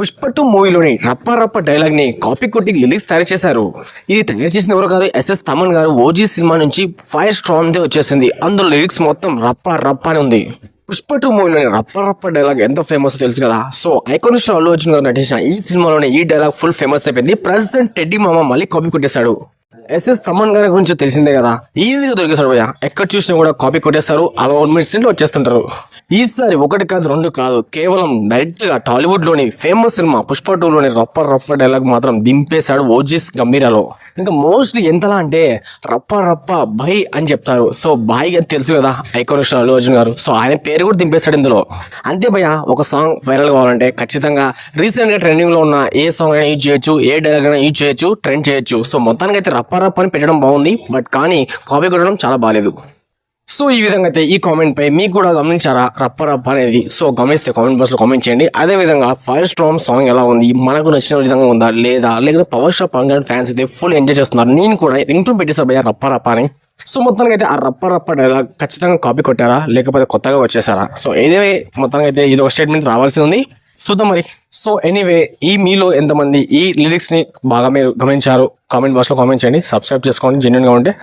Pushpa two మూవీలోని రప్ప రప్ప డైలాగ్ని copy కొట్టి లిరిక్స్ తయారు చేశారు. ఇది తయారు చేసిన ఎవరు గారు ఎస్ఎస్ తమన్ గారు. ఓజీ సినిమా నుంచి ఫైర్ స్ట్రాంగ్ దే వచ్చేసింది. అందులో లిరిక్స్ మొత్తం రప్ప రప్ప అని ఉంది. పుష్ప టూ మూవీలోని రప్ప రప్ప డైలాగ్ ఎంత ఫేమస్ తెలుసు కదా. So icon star Allu Arjun గారు నటించిన ఈ సినిమాలోనే ఈ డైలాగ్ ఫుల్ ఫేమస్ అయిపోయింది. ప్రెసిడెంట్ టెడ్డీ మామ మళ్ళీ కాపీ కొట్టేశాడు. ఎస్ఎస్ తమన్ గారి గురించి తెలిసిందే కదా. ఈజీగా దొరికేశాడు భయ్య. ఎక్కడ చూసినా కూడా కాపీ కొట్టేస్తారు. అలా వన్ మినిట్స్ వచ్చేస్తుంటారు. ఈసారి ఒకటి కాదు రెండు కాదు. కేవలం డైరెక్ట్గా టాలీవుడ్లోని ఫేమస్ సినిమా పుష్ప టూ లోని రప్ప రప్ప డైలాగ్ మాత్రం దింపేశాడు ఓజీస్ గంభీరాలో. ఇంకా మోస్ట్లీ ఎంతలా అంటే రప్ప రప్ప బై అని చెప్తారు. సో బాయ్ తెలుసు కదా ఐకాన్ అల్లు అర్జున్ గారు. సో ఆయన పేరు కూడా దింపేశాడు ఇందులో. అంతే భయ ఒక సాంగ్ వైరల్ కావాలంటే ఖచ్చితంగా రీసెంట్గా ట్రెండింగ్లో ఉన్న ఏ సాంగ్ అయినా యూజ్ చేయొచ్చు ఏ డైలాగ్ అయినా యూజ్ చేయొచ్చు ట్రెండ్ చేయొచ్చు. సో మొత్తానికి అయితే రప్ప రప్ప అని పెట్టడం బాగుంది. బట్ కానీ కాపీ కొట్టడం చాలా బాగాలేదు సో ఈ విధంగా అయితే ఈ కామెంట్ పై మీకు కూడా గమనించారా? రప్ప రప్ప అనేది. సో గమనిస్తే కామెంట్ బాక్స్లో కామెంట్ చేయండి. అదే విధంగా ఫైర్ స్ట్రామ్ సాంగ్ ఎలా ఉంది? మనకు నచ్చిన విధంగా ఉందా? లేదా? లేకపోతే పవర్ స్టార్ పవన్ ఫ్యాన్స్ అయితే ఫుల్ ఎంజాయ్ చేస్తున్నారు. నేను కూడా రింగ్ టూన్ పెట్టేసా రప్ప రప్ప అని. సో మొత్తానికి అయితే ఆ రప్ప రప్ప డైలాగ్ ఖచ్చితంగా కాపీ కొట్టారా? లేకపోతే కొత్తగా వచ్చేసారా? సో ఏదేవే మొత్తానికి అయితే ఇది ఒక స్టేట్మెంట్ రావాల్సి ఉంది. చూద్దాం మరి. సో ఎనీవే ఈ మీలో ఎంతమంది ఈ లిరిక్స్ని బాగా మీరు గమనించారు? కామెంట్ బాక్స్లో కామెంట్ చేయండి. సబ్స్క్రైబ్ చేసుకోండి. జెన్యున్గా ఉంటే